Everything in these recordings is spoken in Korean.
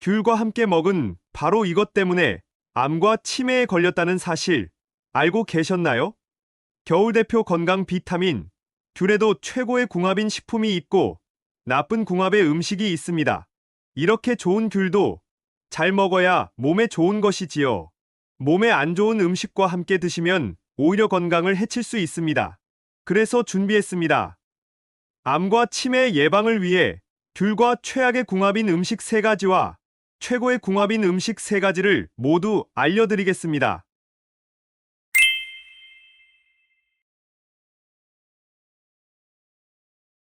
귤과 함께 먹은 바로 이것 때문에 암과 치매에 걸렸다는 사실 알고 계셨나요? 겨울 대표 건강 비타민, 귤에도 최고의 궁합인 식품이 있고 나쁜 궁합의 음식이 있습니다. 이렇게 좋은 귤도 잘 먹어야 몸에 좋은 것이지요. 몸에 안 좋은 음식과 함께 드시면 오히려 건강을 해칠 수 있습니다. 그래서 준비했습니다. 암과 치매 예방을 위해 귤과 최악의 궁합인 음식 세가지와 최고의 궁합인 음식 세가지를 모두 알려드리겠습니다.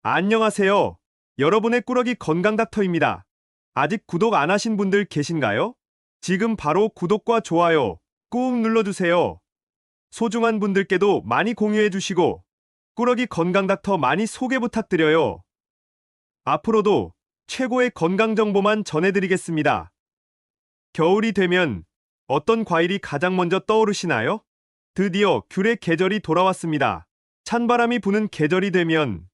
안녕하세요. 여러분의 꾸러기 건강 닥터입니다. 아직 구독 안 하신 분들 계신가요? 지금 바로 구독과 좋아요 꾹 눌러주세요. 소중한 분들께도 많이 공유해 주시고 꾸러기 건강 닥터 많이 소개 부탁드려요. 앞으로도 최고의 건강 정보만 전해드리겠습니다. 겨울이 되면 어떤 과일이 가장 먼저 떠오르시나요? 드디어 귤의 계절이 돌아왔습니다. 찬바람이 부는 계절이 되면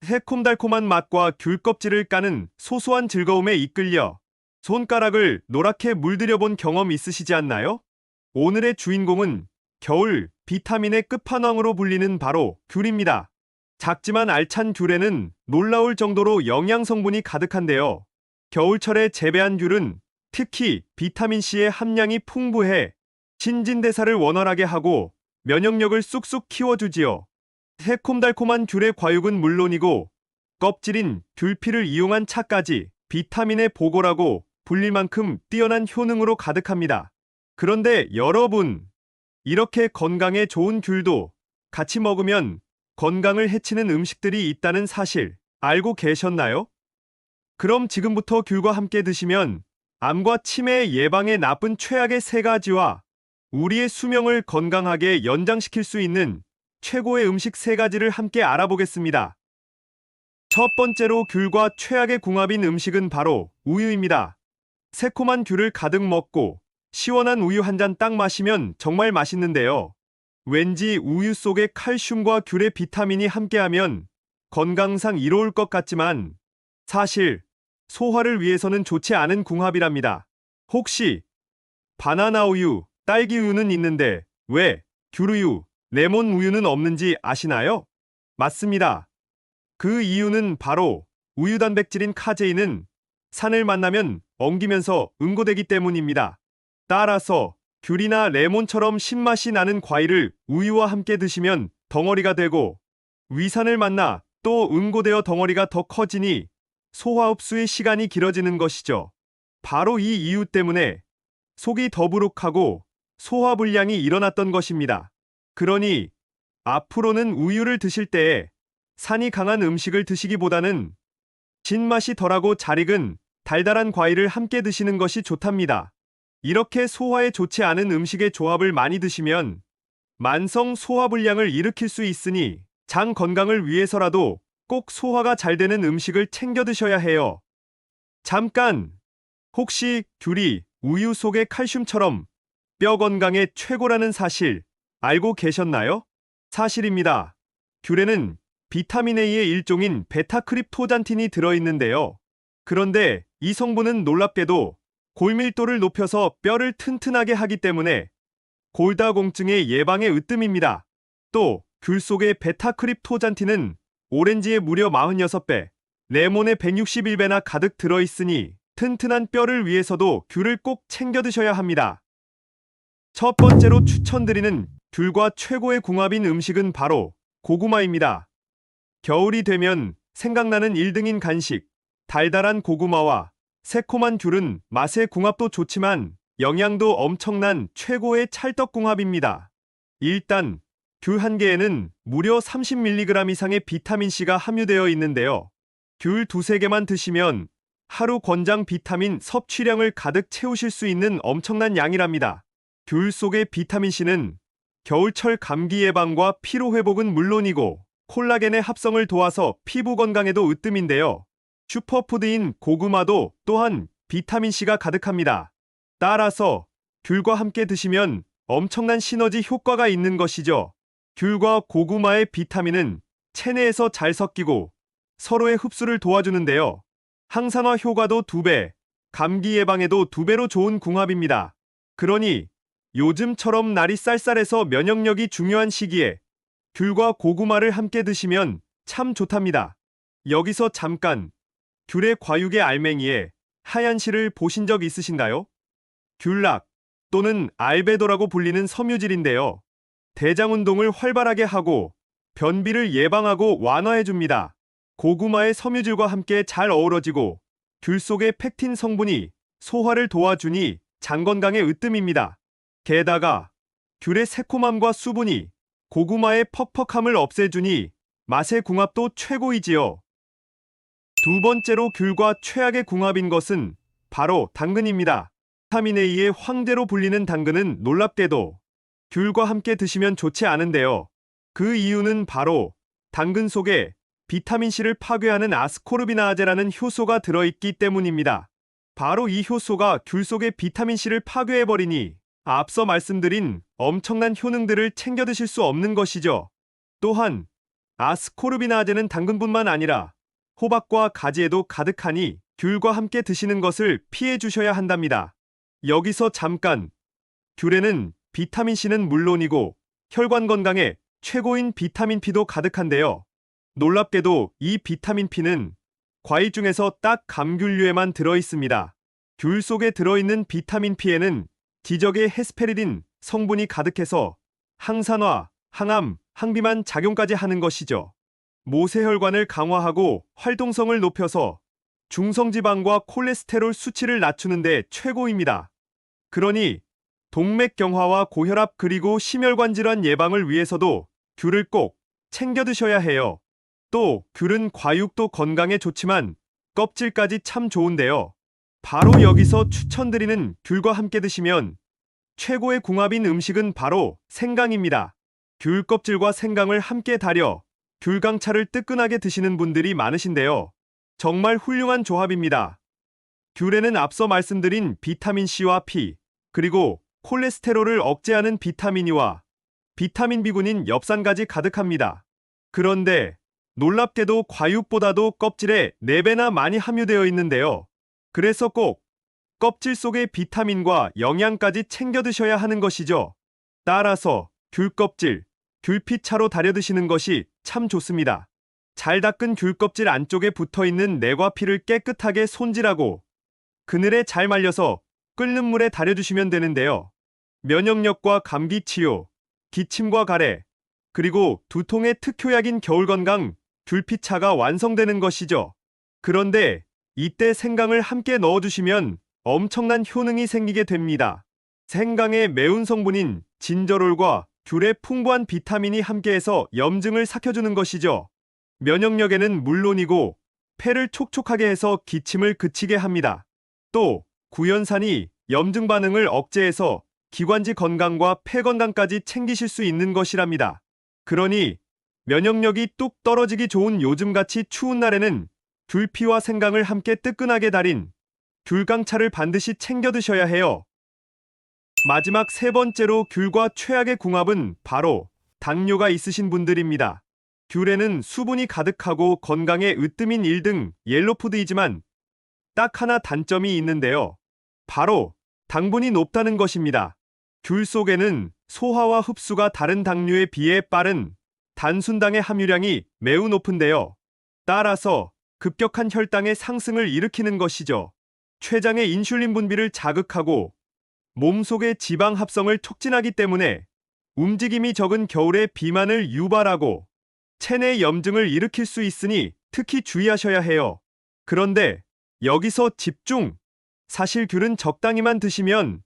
새콤달콤한 맛과 귤 껍질을 까는 소소한 즐거움에 이끌려 손가락을 노랗게 물들여 본 경험 있으시지 않나요? 오늘의 주인공은 겨울 비타민의 끝판왕으로 불리는 바로 귤입니다. 작지만 알찬 귤에는 놀라울 정도로 영양 성분이 가득한데요. 겨울철에 재배한 귤은 특히 비타민C의 함량이 풍부해 신진대사를 원활하게 하고 면역력을 쑥쑥 키워주지요. 새콤달콤한 귤의 과육은 물론이고 껍질인 귤피를 이용한 차까지 비타민의 보고라고 불릴 만큼 뛰어난 효능으로 가득합니다. 그런데 여러분, 이렇게 건강에 좋은 귤도 같이 먹으면 건강을 해치는 음식들이 있다는 사실 알고 계셨나요? 그럼 지금부터 귤과 함께 드시면 암과 치매 예방에 나쁜 최악의 세 가지와 우리의 수명을 건강하게 연장시킬 수 있는 최고의 음식 세 가지를 함께 알아보겠습니다. 첫 번째로 귤과 최악의 궁합인 음식은 바로 우유입니다. 새콤한 귤을 가득 먹고 시원한 우유 한 잔 딱 마시면 정말 맛있는데요. 왠지 우유 속에 칼슘과 귤의 비타민이 함께하면 건강상 이로울 것 같지만 사실 소화를 위해서는 좋지 않은 궁합이랍니다. 혹시 바나나 우유, 딸기 우유는 있는데 왜 귤우유, 레몬 우유는 없는지 아시나요? 맞습니다. 그 이유는 바로 우유 단백질인 카제인은 산을 만나면 엉기면서 응고되기 때문입니다. 따라서 귤이나 레몬처럼 신맛이 나는 과일을 우유와 함께 드시면 덩어리가 되고 위산을 만나 또 응고되어 덩어리가 더 커지니 소화 흡수의 시간이 길어지는 것이죠. 바로 이 이유 때문에 속이 더부룩하고 소화 불량이 일어났던 것입니다. 그러니 앞으로는 우유를 드실 때에 산이 강한 음식을 드시기보다는 진맛이 덜하고 잘 익은 달달한 과일을 함께 드시는 것이 좋답니다. 이렇게 소화에 좋지 않은 음식의 조합을 많이 드시면 만성 소화불량을 일으킬 수 있으니 장 건강을 위해서라도 꼭 소화가 잘 되는 음식을 챙겨 드셔야 해요. 잠깐! 혹시 귤이 우유 속의 칼슘처럼 뼈 건강에 최고라는 사실 알고 계셨나요? 사실입니다. 귤에는 비타민 A의 일종인 베타크립토잔틴이 들어있는데요. 그런데 이 성분은 놀랍게도 골밀도를 높여서 뼈를 튼튼하게 하기 때문에 골다공증의 예방에 으뜸입니다. 또 귤 속의 베타크립토잔틴은 오렌지의 무려 46배, 레몬의 161배나 가득 들어있으니 튼튼한 뼈를 위해서도 귤을 꼭 챙겨 드셔야 합니다. 첫 번째로 추천드리는 귤과 최고의 궁합인 음식은 바로 고구마입니다. 겨울이 되면 생각나는 1등인 간식, 달달한 고구마와 새콤한 귤은 맛의 궁합도 좋지만 영양도 엄청난 최고의 찰떡궁합입니다. 일단 귤 한 개에는 무려 30mg 이상의 비타민C가 함유되어 있는데요. 귤 두세 개만 드시면 하루 권장 비타민 섭취량을 가득 채우실 수 있는 엄청난 양이랍니다. 귤 속의 비타민C는 겨울철 감기 예방과 피로 회복은 물론이고 콜라겐의 합성을 도와서 피부 건강에도 으뜸인데요. 슈퍼푸드인 고구마도 또한 비타민C가 가득합니다. 따라서 귤과 함께 드시면 엄청난 시너지 효과가 있는 것이죠. 귤과 고구마의 비타민은 체내에서 잘 섞이고 서로의 흡수를 도와주는데요. 항산화 효과도 2배, 감기 예방에도 두 배로 좋은 궁합입니다. 그러니 요즘처럼 날이 쌀쌀해서 면역력이 중요한 시기에 귤과 고구마를 함께 드시면 참 좋답니다. 여기서 잠깐 귤의 과육의 알맹이에 하얀 실을 보신 적 있으신가요? 귤락 또는 알베도라고 불리는 섬유질인데요. 대장 운동을 활발하게 하고 변비를 예방하고 완화해 줍니다. 고구마의 섬유질과 함께 잘 어우러지고 귤 속의 팩틴 성분이 소화를 도와주니 장 건강에 으뜸입니다. 게다가 귤의 새콤함과 수분이 고구마의 퍽퍽함을 없애주니 맛의 궁합도 최고이지요. 두 번째로 귤과 최악의 궁합인 것은 바로 당근입니다. 비타민 A의 황제로 불리는 당근은 놀랍게도 귤과 함께 드시면 좋지 않은데요. 그 이유는 바로 당근 속에 비타민C를 파괴하는 아스코르비나아제라는 효소가 들어있기 때문입니다. 바로 이 효소가 귤 속의 비타민C를 파괴해버리니 앞서 말씀드린 엄청난 효능들을 챙겨 드실 수 없는 것이죠. 또한 아스코르비나아제는 당근뿐만 아니라 호박과 가지에도 가득하니 귤과 함께 드시는 것을 피해 주셔야 한답니다. 여기서 잠깐 귤에는 비타민C는 물론이고 혈관 건강에 최고인 비타민 P도 가득한데요. 놀랍게도 이 비타민 P는 과일 중에서 딱 감귤류에만 들어 있습니다. 귤 속에 들어있는 비타민 P에는 기적의 헤스페리딘 성분이 가득해서 항산화, 항암, 항비만 작용까지 하는 것이죠. 모세혈관을 강화하고 활동성을 높여서 중성지방과 콜레스테롤 수치를 낮추는 데 최고입니다. 그러니 동맥 경화와 고혈압 그리고 심혈관 질환 예방을 위해서도 귤을 꼭 챙겨 드셔야 해요. 또 귤은 과육도 건강에 좋지만 껍질까지 참 좋은데요. 바로 여기서 추천드리는 귤과 함께 드시면 최고의 궁합인 음식은 바로 생강입니다. 귤 껍질과 생강을 함께 달여 귤강차를 뜨끈하게 드시는 분들이 많으신데요. 정말 훌륭한 조합입니다. 귤에는 앞서 말씀드린 비타민C와 P, 그리고 콜레스테롤을 억제하는 비타민이와 비타민 B군인 엽산가지 가득합니다. 그런데 놀랍게도 과육보다도 껍질에 4배나 많이 함유되어 있는데요. 그래서 꼭 껍질 속의 비타민과 영양까지 챙겨 드셔야 하는 것이죠. 따라서 귤 껍질, 귤피차로 달여 드시는 것이 참 좋습니다. 잘 닦은 귤 껍질 안쪽에 붙어 있는 내과 피를 깨끗하게 손질하고 그늘에 잘 말려서 끓는 물에 달여 주시면 되는데요. 면역력과 감기 치유, 기침과 가래, 그리고 두통의 특효약인 겨울 건강 귤피차가 완성되는 것이죠. 그런데 이때 생강을 함께 넣어주시면 엄청난 효능이 생기게 됩니다. 생강의 매운 성분인 진저롤과 귤의 풍부한 비타민이 함께해서 염증을 삭혀주는 것이죠. 면역력에는 물론이고 폐를 촉촉하게 해서 기침을 그치게 합니다. 또 구연산이 염증 반응을 억제해서 기관지 건강과 폐 건강까지 챙기실 수 있는 것이랍니다. 그러니 면역력이 뚝 떨어지기 좋은 요즘같이 추운 날에는 귤피와 생강을 함께 뜨끈하게 달인 귤강차를 반드시 챙겨 드셔야 해요. 마지막 세 번째로 귤과 최악의 궁합은 바로 당뇨가 있으신 분들입니다. 귤에는 수분이 가득하고 건강에 으뜸인 1등 옐로푸드이지만 딱 하나 단점이 있는데요. 바로 당분이 높다는 것입니다. 귤 속에는 소화와 흡수가 다른 당류에 비해 빠른 단순당의 함유량이 매우 높은데요. 따라서 급격한 혈당의 상승을 일으키는 것이죠. 췌장의 인슐린 분비를 자극하고 몸속의 지방 합성을 촉진하기 때문에 움직임이 적은 겨울에 비만을 유발하고 체내 염증을 일으킬 수 있으니 특히 주의하셔야 해요. 그런데 여기서 집중! 사실 귤은 적당히만 드시면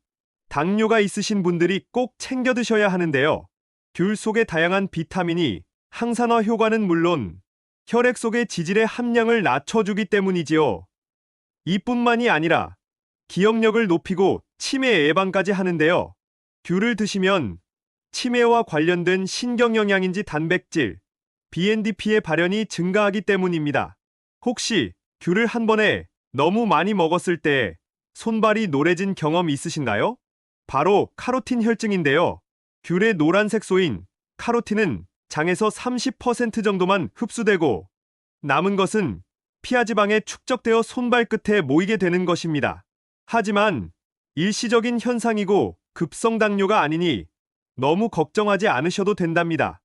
당뇨가 있으신 분들이 꼭 챙겨 드셔야 하는데요. 귤 속의 다양한 비타민이 항산화 효과는 물론 혈액 속의 지질의 함량을 낮춰주기 때문이지요. 이뿐만이 아니라 기억력을 높이고 치매 예방까지 하는데요. 귤을 드시면 치매와 관련된 신경영양인지 단백질, BNDP의 발현이 증가하기 때문입니다. 혹시 귤을 한 번에 너무 많이 먹었을 때 손발이 노래진 경험 있으신가요? 바로 카로틴 혈증인데요. 귤의 노란색 소인 카로틴은 장에서 30% 정도만 흡수되고 남은 것은 피하지방에 축적되어 손발 끝에 모이게 되는 것입니다. 하지만 일시적인 현상이고 급성 당뇨가 아니니 너무 걱정하지 않으셔도 된답니다.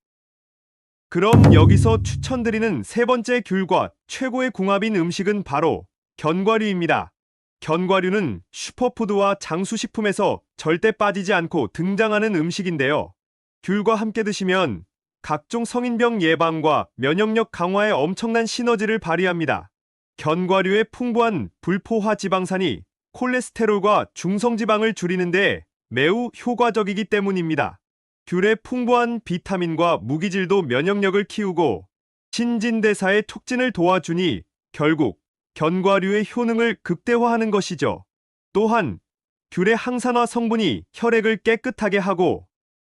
그럼 여기서 추천드리는 세 번째 귤과 최고의 궁합인 음식은 바로 견과류입니다. 견과류는 슈퍼푸드와 장수식품에서 절대 빠지지 않고 등장하는 음식인데요. 귤과 함께 드시면 각종 성인병 예방과 면역력 강화에 엄청난 시너지를 발휘합니다. 견과류의 풍부한 불포화 지방산이 콜레스테롤과 중성지방을 줄이는데 매우 효과적이기 때문입니다. 귤의 풍부한 비타민과 무기질도 면역력을 키우고 신진대사의 촉진을 도와주니 결국 견과류의 효능을 극대화하는 것이죠. 또한 귤의 항산화 성분이 혈액을 깨끗하게 하고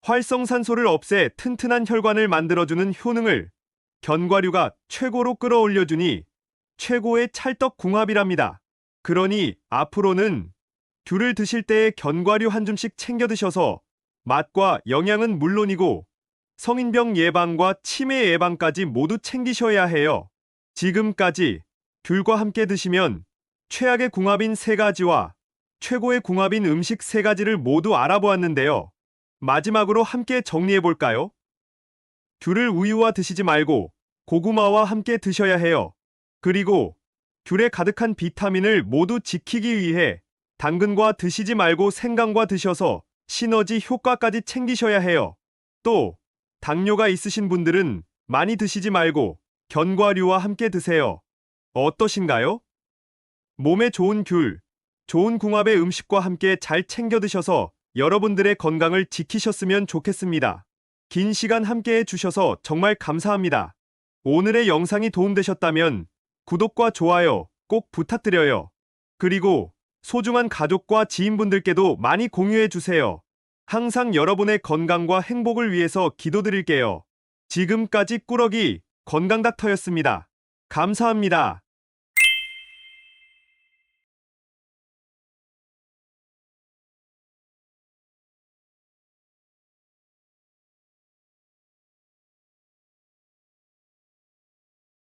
활성산소를 없애 튼튼한 혈관을 만들어주는 효능을 견과류가 최고로 끌어올려주니 최고의 찰떡궁합이랍니다. 그러니 앞으로는 귤을 드실 때에 견과류 한 줌씩 챙겨 드셔서 맛과 영양은 물론이고 성인병 예방과 치매 예방까지 모두 챙기셔야 해요. 지금까지 귤과 함께 드시면 최악의 궁합인 세 가지와 최고의 궁합인 음식 세 가지를 모두 알아보았는데요. 마지막으로 함께 정리해 볼까요? 귤을 우유와 드시지 말고 고구마와 함께 드셔야 해요. 그리고 귤에 가득한 비타민을 모두 지키기 위해 당근과 드시지 말고 생강과 드셔서 시너지 효과까지 챙기셔야 해요. 또 당뇨가 있으신 분들은 많이 드시지 말고 견과류와 함께 드세요. 어떠신가요? 몸에 좋은 귤, 좋은 궁합의 음식과 함께 잘 챙겨 드셔서 여러분들의 건강을 지키셨으면 좋겠습니다. 긴 시간 함께 해주셔서 정말 감사합니다. 오늘의 영상이 도움되셨다면 구독과 좋아요 꼭 부탁드려요. 그리고 소중한 가족과 지인분들께도 많이 공유해 주세요. 항상 여러분의 건강과 행복을 위해서 기도드릴게요. 지금까지 꾸러기 건강닥터였습니다. 감사합니다.